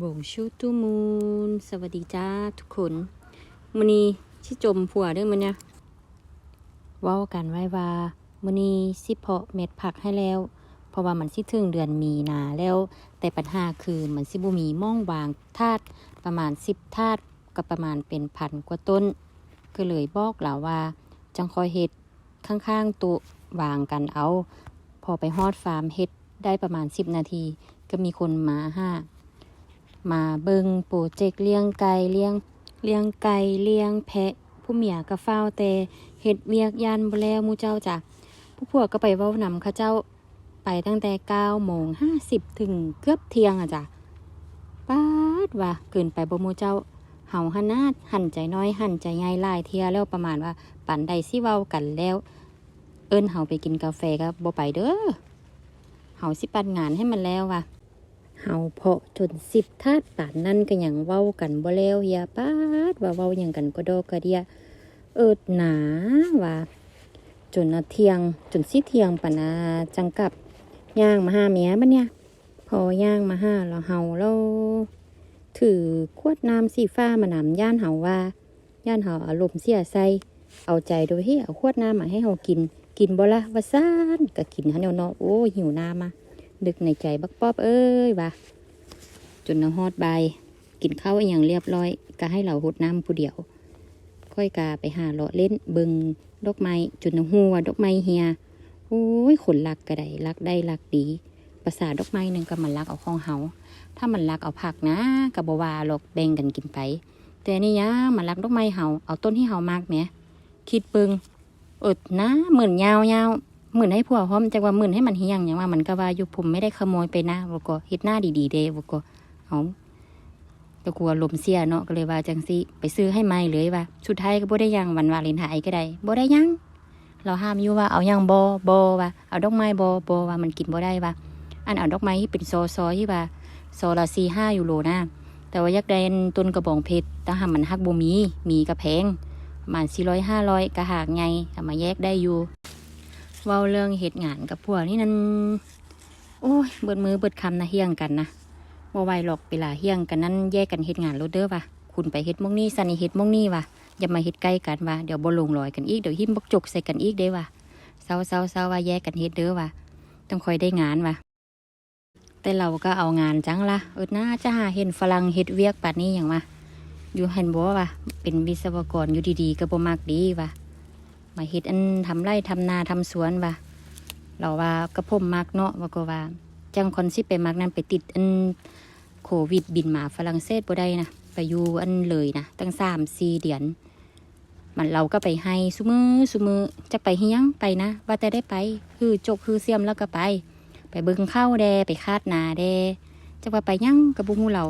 บงชูตูมูนสวัสดีจ้าทุกคนมือนี้ชิจมผัวเด้อมื้อเนี่ยว้ากันไว้ว่ามือนี้สิเพาะเม็ดผักให้แล้ว เพราะว่ามันสิถึงเดือนมีนาแล้ว แต่ปัญหาคือมันสิบ่มีม่องวางธาตุประมาณ10ธาตุก็ประมาณเป็นพันกว่าต้น ก็เลยบอกแล้วว่า จังคอยเฮ็ดข้างๆตัววางกันเอา พอไปฮอดฟาร์มเฮ็ดได้ประมาณ10นาที ก็มีคนมาห้า มาเบิงโปรเจกต์เลี้ยงไก่เลี้ยงเลี้ยงไก่เลี้ยงแพะ ผู้เมียก็เฝ้าแต่เฮ็ดเวียกยันบแล้วมูเจ้าจ้ะผู้พวกก็ไปเว้านำข้าเจ้าไปตั้งแต่9โมง50ถึงเกือบเที่ยงอะจ้ะป้าดว่าเกินไปบ่มูเจ้าเฮาหันนาดหันใจน้อยหันใจใหญ่ลายเทียแล้วประมาณว่าปั่นใดสิเว้ากันแล้ว เอิ้นเฮาไปกินกาแฟก็บ่ไปเด้อเฮาสิปั่นงานให้มันแล้วว่ะ เฮาเพาะจนสิบทาดป่านนั่นก็ยังเว้ากันบ่แล้วเฮียป้าดว่าเว้าหยังกันก็ดอกกระเดียเอิดหนาว่าจนนาเที่ยงจนสิเที่ยงปะนาจังกับย่างมาหาเมียบัดเนี่ย พอย่างมาหาแล้วเฮาแล้วถือขวดน้ำสีฟ้ามานำย่านเฮาว่า ย่านเฮาอารมณ์เสียใส่เอาใจโดยที่เอาขวดน้ำมาให้เฮากิน กินบ่ละว่าซ่านก็กินหันนวเนาะโอ้หิวน้ำมา ดึกในใจบักป๊อบเอ้ยว่าจนนฮอดใบกินข้าวอย่างเรียบร้อยก็ให้เราหดน้ำผู้เดียว ค่อยกาไปหาเลาะเล่นเบิงดอกไม้จนหัวดอกไม้เฮียโอ้ยขนลักกระไดลักได้ลักดีภาษาดอกไม้หนึ่งก็มันลักเอาของเฮาถ้ามันลักเอาผักนะกับบวาหรอกแบ่งกันกินไป แต่นี่ยะมันลักดอกไม้เฮาเอาต้นที่เฮามากแหมคิดเบิงอดนะเหมือนยาวยาว หมื่นให้ผัวพร้อมจักว่าหมื่นให้มันเฮียงอย่างว่ามันก็ว่าอยู่ผมไม่ได้ขโมยไปนะวก็เฮ็ดหน้าดีๆเด้วก็เอาก็กลัวลมเสียเนาะก็เลยว่าจังสิไปซื้อให้ไม่เลยว่าชุดไทยก็บ่ได้ยังวันวาเลนไทน์ก็ได้บ่ได้ยังเราห้ามอยู่ว่าเอายังบ่บ่ว่าเอาดอกไม้บ่บ่ว่ามันกินบ่ได้ว่า อันเอาดอกไม้ที่เป็นซอซอที่ว่าซอละ4 5ยูโรนะแต่ว่ายากได้ต้นกระบองเพชรแต่หามันฮักบ่มีมีก็แพงประมาณ400 500ก็หากไงเอามาแยกได้อยู่ เว้าเรื่องเหตุงานกับพวกนี่นั่นโอ้ยเบิดมือเบิดคำนะเฮี้ยงกันนะบ่ไหวหรอกเวลาเฮี้ยงกันนั้นแยกกันเหตุงานรถเด้อว่ะคุณไปเฮ็ดมงนี่สันนี่เฮ็ดมงนี่ว่ะอย่ามาเฮ็ดใกล้กันว่ะเดี๋ยวบ่ลงรอยกันอีกเดี๋ยวหิมบกจกใส่กันอีกเด้ว่ะเศร้าเศร้าเศร้าว่าแยกกันเฮ็ดเด้อว่ะต้องคอยได้งานว่ะแต่เราก็เอางานจังละเออน่าจะหาเห็นฝรั่งเฮ็ดเวียกป่านนี้อย่างว่าอยู่เห็นบ่ว่ะเป็นวิศวกรอยู่ดีๆก็บ่มักดีว่ะ มาเฮ็ดอันทำไร่ทำนาทำสวนว่ะเราว่ากระผมมักเนาะว่าก็ว่า จังคนสิไปมักนั้นไปติดอันโควิดบินมาฝรั่งเศสบ่ได้นะไปอยู่อันเลยนะตั้งสามสี่เดือน มันเราก็ไปให้ซุมือซุมือจะไปเฮียงไปนะ ว่าแต่ได้ไปคือจกคือเสียมแล้วก็ไป ไปเบิ่งข้าวแดไปคาดนาแดจะว่าไปยังกับบุ้งเรา